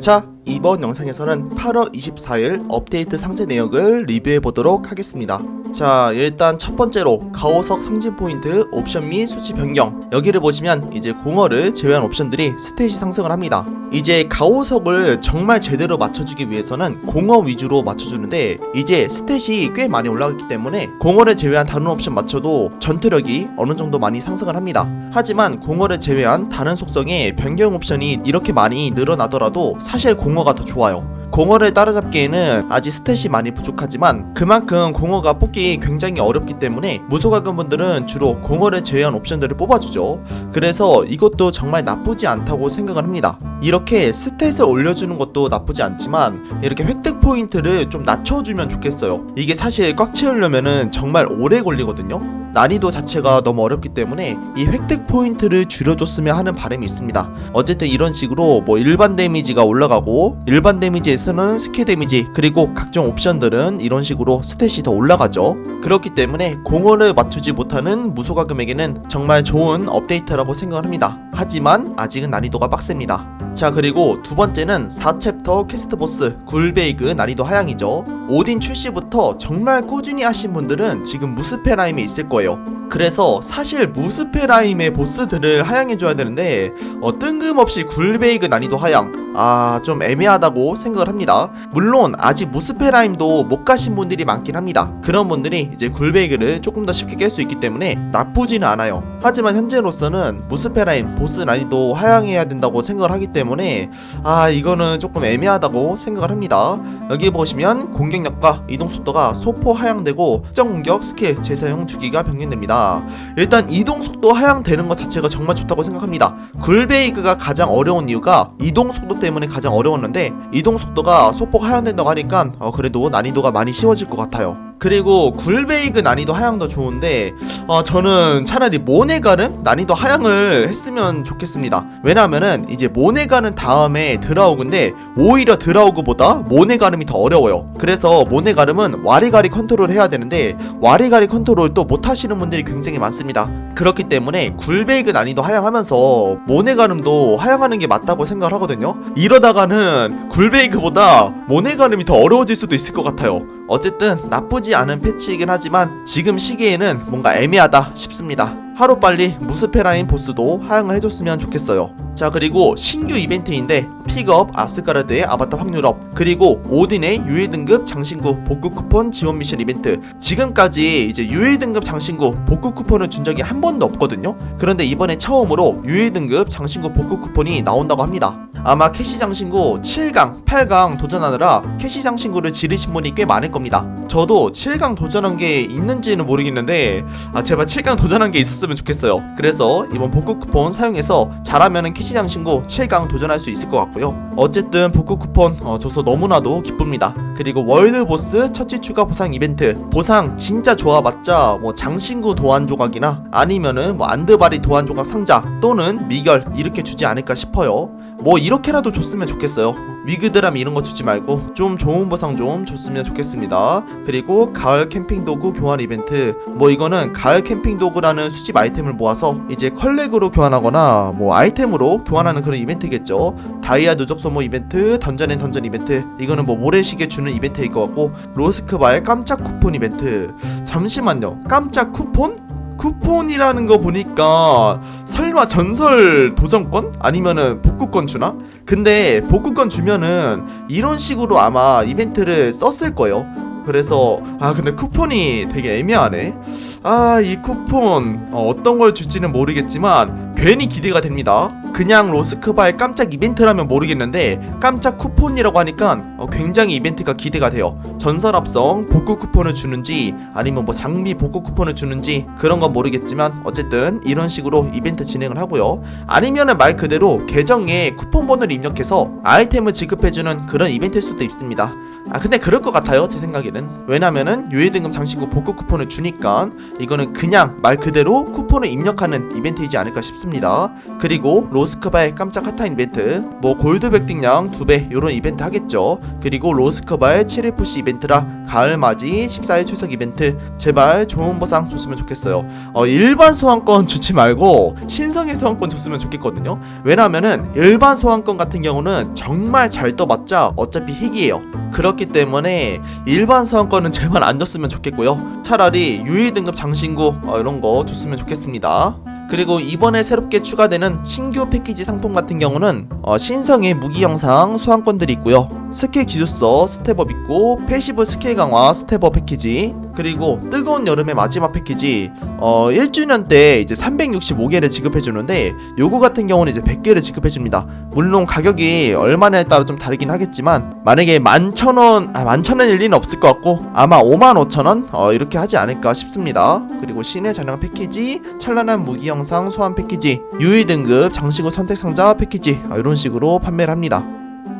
자, 이번 영상에서는 8월 24일 업데이트 상세 내역을 리뷰해 보도록 하겠습니다. 자, 일단 첫 번째로 가오석 상징 포인트 옵션 및 수치 변경. 여기를 보시면 이제 공허를 제외한 옵션들이 스탯이 상승을 합니다. 이제 가오석을 정말 제대로 맞춰주기 위해서는 공허 위주로 맞춰주는데 이제 스탯이 꽤 많이 올라갔기 때문에 공허를 제외한 다른 옵션 맞춰도 전투력이 어느 정도 많이 상승을 합니다. 하지만 공허를 제외한 다른 속성의 변경 옵션이 이렇게 많이 늘어나더라도 사실 공허가 더 좋아요. 공허를 따라잡기에는 아직 스탯이 많이 부족하지만 그만큼 공허가 뽑기 굉장히 어렵기 때문에 무소가금 분들은 주로 공허를 제외한 옵션들을 뽑아주죠. 그래서 이것도 정말 나쁘지 않다고 생각을 합니다. 이렇게 스탯을 올려주는 것도 나쁘지 않지만 이렇게 획득 포인트를 좀 낮춰주면 좋겠어요. 이게 사실 꽉 채우려면은 정말 오래 걸리거든요. 난이도 자체가 너무 어렵기 때문에 이 획득 포인트를 줄여줬으면 하는 바람이 있습니다. 어쨌든 이런 식으로 뭐 일반 데미지가 올라가고 일반 데미지에서는 스킬 데미지 그리고 각종 옵션들은 이런 식으로 스탯이 더 올라가죠. 그렇기 때문에 공허를 맞추지 못하는 무소가금에게는 정말 좋은 업데이트라고 생각을 합니다. 하지만 아직은 난이도가 빡셉니다. 자 그리고 두 번째는 4챕터 퀘스트 보스 굴베이그 난이도 하향이죠. 오딘 출시부터 정말 꾸준히 하신 분들은 지금 무스페라임에 있을 거예요. 그래서 사실 무스페라임의 보스들을 하향해줘야 되는데 어, 뜬금없이 굴베이그 난이도 하향 아 좀 애매하다고 생각을 합니다. 물론 아직 무스페라임도 못 가신 분들이 많긴 합니다. 그런 분들이 이제 굴베이그를 조금 더 쉽게 깰 수 있기 때문에 나쁘지는 않아요. 하지만 현재로서는 무스페라임 보스 난이도 하향해야 된다고 생각을 하기 때문에 아 이거는 조금 애매하다고 생각을 합니다. 여기 보시면 공격력과 이동 속도가 소폭 하향되고 특정 공격 스킬 재사용 주기가 변경됩니다. 일단 이동 속도 하향되는 것 자체가 정말 좋다고 생각합니다. 굴베이그가 가장 어려운 이유가 이동 속도 때문에 가장 어려웠는데 이동 속도가 소폭 하향된다고 하니까 어, 그래도 난이도가 많이 쉬워질 것 같아요 그리고 굴베이그 난이도 하향도 좋은데 어, 저는 차라리 모네가름 난이도 하향을 했으면 좋겠습니다. 왜냐하면은 이제 모네가름 다음에 드라우그인데 오히려 드라우그보다 모네가름이 더 어려워요. 그래서 모네가름은 와리가리 컨트롤 해야 되는데 와리가리 컨트롤 또 못하시는 분들이 굉장히 많습니다. 그렇기 때문에 굴베이그 난이도 하향하면서 모네가름도 하향하는 게 맞다고 생각을 하거든요. 이러다가는 굴베이그보다 모네가름이 더 어려워질 수도 있을 것 같아요. 어쨌든 나쁘지 않은 패치이긴 하지만 지금 시기에는 뭔가 애매하다 싶습니다. 하루빨리 무스페라인 보스도 하향을 해줬으면 좋겠어요. 자 그리고 신규 이벤트인데 픽업 아스가르드의 아바타 확률업 그리고 오딘의 유해 등급 장신구 복구 쿠폰 지원 미션 이벤트 지금까지 이제 유해 등급 장신구 복구 쿠폰을 준 적이 한 번도 없거든요 그런데 이번에 처음으로 유해 등급 장신구 복구 쿠폰이 나온다고 합니다 아마 캐시 장 신구 7강, 8강 도전하느라 캐시 장 신구를 지르신 분이 꽤 많을 겁니다 저도 7강 도전한 게 있는지는 모르겠는데 아 제발 7강 도전한 게 있었으면 좋겠어요. 그래서 이번 복구 쿠폰 사용해서 잘하면은 캐시 장신구 7강 도전할 수 있을 것 같고요. 어쨌든 복구 쿠폰 어, 줘서 너무나도 기쁩니다. 그리고 월드 보스 처치 추가 보상 이벤트. 보상 진짜 좋아봤자 뭐 장신구 도안 조각이나 아니면은 뭐 안드바리 도안 조각 상자 또는 미결 이렇게 주지 않을까 싶어요. 뭐 이렇게라도 줬으면 좋겠어요. 위그드람 이런 거 주지 말고 좀 좋은 보상 좀 줬으면 좋겠습니다. 그리고 가을 캠핑 도구 교환 이벤트 뭐 이거는 가을 캠핑 도구라는 수집 아이템을 모아서 이제 컬렉으로 교환하거나 뭐 아이템으로 교환하는 그런 이벤트겠죠. 다이아 누적 소모 이벤트, 던전 앤 던전 이벤트 이거는 뭐 모래시계 주는 이벤트일 것 같고 로스크바의 깜짝 쿠폰 이벤트 잠시만요. 깜짝 쿠폰? 쿠폰이라는 거 보니까 설마 전설 도전권 아니면은 복구권 주나? 근데 복구권 주면은 이런 식으로 아마 이벤트를 썼을 거예요. 그래서 아 근데 쿠폰이 되게 애매하네. 아 이 쿠폰 어, 어떤 걸 줄지는 모르겠지만 괜히 기대가 됩니다. 그냥 로스크바의 깜짝 이벤트라면 모르겠는데 깜짝 쿠폰이라고 하니까 어, 굉장히 이벤트가 기대가 돼요. 전설 합성 복구 쿠폰을 주는지 아니면 뭐 장비 복구 쿠폰을 주는지 그런 건 모르겠지만 어쨌든 이런 식으로 이벤트 진행을 하고요. 아니면은 말 그대로 계정에 쿠폰 번호를 입력해서 아이템을 지급해주는 그런 이벤트일 수도 있습니다. 아 근데 그럴 것 같아요 제 생각에는. 왜냐면은 유해 등급 장신구 복구 쿠폰을 주니까 이거는 그냥 말 그대로 쿠폰을 입력하는 이벤트이지 않을까 싶습니다. 그리고 로스크바의 깜짝 핫타임 이벤트 뭐 골드 백 딩량 2배 요런 이벤트 하겠죠. 그리고 로스크바의 7FC 이벤트라 가을 맞이 14일 출석 이벤트. 제발 좋은 보상 줬으면 좋겠어요. 어 일반 소환권 주지 말고 신성의 소환권 줬으면 좋겠거든요. 왜냐면은 일반 소환권 같은 경우는 정말 잘 떠봤자 어차피 희귀해요 그렇기 때문에 일반 소환권은 제발 안 줬으면 좋겠고요 차라리 유의 등급 장신구 어, 이런 거 줬으면 좋겠습니다 그리고 이번에 새롭게 추가되는 신규 패키지 상품 같은 경우는 어, 신성의 무기 영상 소환권들이 있고요. 스킬 기술서 스텝업 있고 패시브 스킬 강화 스텝업 패키지 그리고 뜨거운 여름의 마지막 패키지 어 1주년 때 이제 365개를 지급해 주는데 요거 같은 경우는 이제 100개를 지급해 줍니다. 물론 가격이 얼마냐에 따라 좀 다르긴 하겠지만 만약에 11,000원 아 11,000원일 리는 없을 것 같고 아마 55,000원 어, 이렇게 하지 않을까 싶습니다. 그리고 신의 잔영 패키지 찬란한 무기 영상 소환 패키지 유의 등급 장신구 선택 상자 패키지 아, 이런 식으로 판매를 합니다.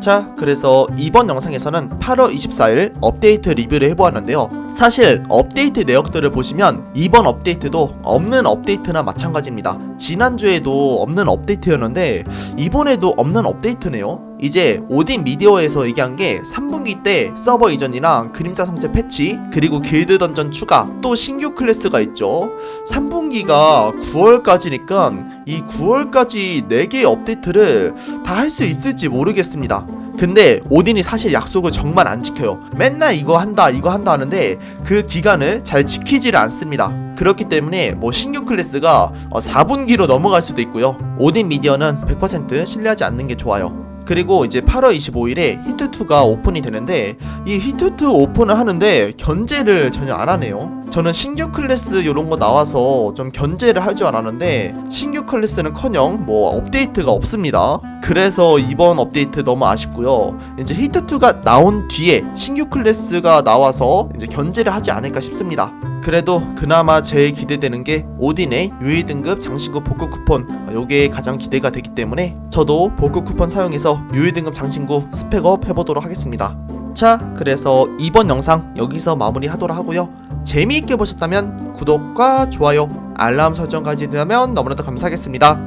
자, 그래서 이번 영상에서는 8월 24일 업데이트 리뷰를 해보았는데요. 사실 업데이트 내역들을 보시면 이번 업데이트도 없는 업데이트나 마찬가지입니다. 지난주에도 없는 업데이트였는데 이번에도 없는 업데이트네요. 이제 오딘 미디어에서 얘기한 게 3분기 때 서버 이전이랑 그림자 성체 패치 그리고 길드 던전 추가 또 신규 클래스가 있죠. 3분기가 9월까지니까 이 9월까지 4개의 업데이트를 다 할 수 있을지 모르겠습니다. 근데 오딘이 사실 약속을 정말 안 지켜요. 맨날 이거 한다, 이거 한다 하는데 그 기간을 잘 지키지를 않습니다. 그렇기 때문에 뭐 신규 클래스가 4분기로 넘어갈 수도 있고요. 오딘 미디어는 100% 신뢰하지 않는 게 좋아요. 그리고 이제 8월 25일에 히트2가 오픈이 되는데 이 히트2 오픈을 하는데 견제를 전혀 안 하네요. 저는 신규 클래스 이런 거 나와서 좀 견제를 할 줄 알았는데 신규 클래스는커녕 뭐 업데이트가 없습니다. 그래서 이번 업데이트 너무 아쉽고요. 이제 히트2가 나온 뒤에 신규 클래스가 나와서 이제 견제를 하지 않을까 싶습니다. 그래도 그나마 제일 기대되는 게 오딘의 유의 등급 장신구 복구 쿠폰 요게 가장 기대가 되기 때문에 저도 복구 쿠폰 사용해서 유의 등급 장신구 스펙업 해보도록 하겠습니다. 자, 그래서 이번 영상 여기서 마무리하도록 하고요. 재미있게 보셨다면 구독과 좋아요, 알람 설정까지 되면 너무나도 감사하겠습니다.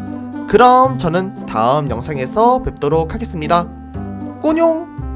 그럼 저는 다음 영상에서 뵙도록 하겠습니다. 꼬뇽!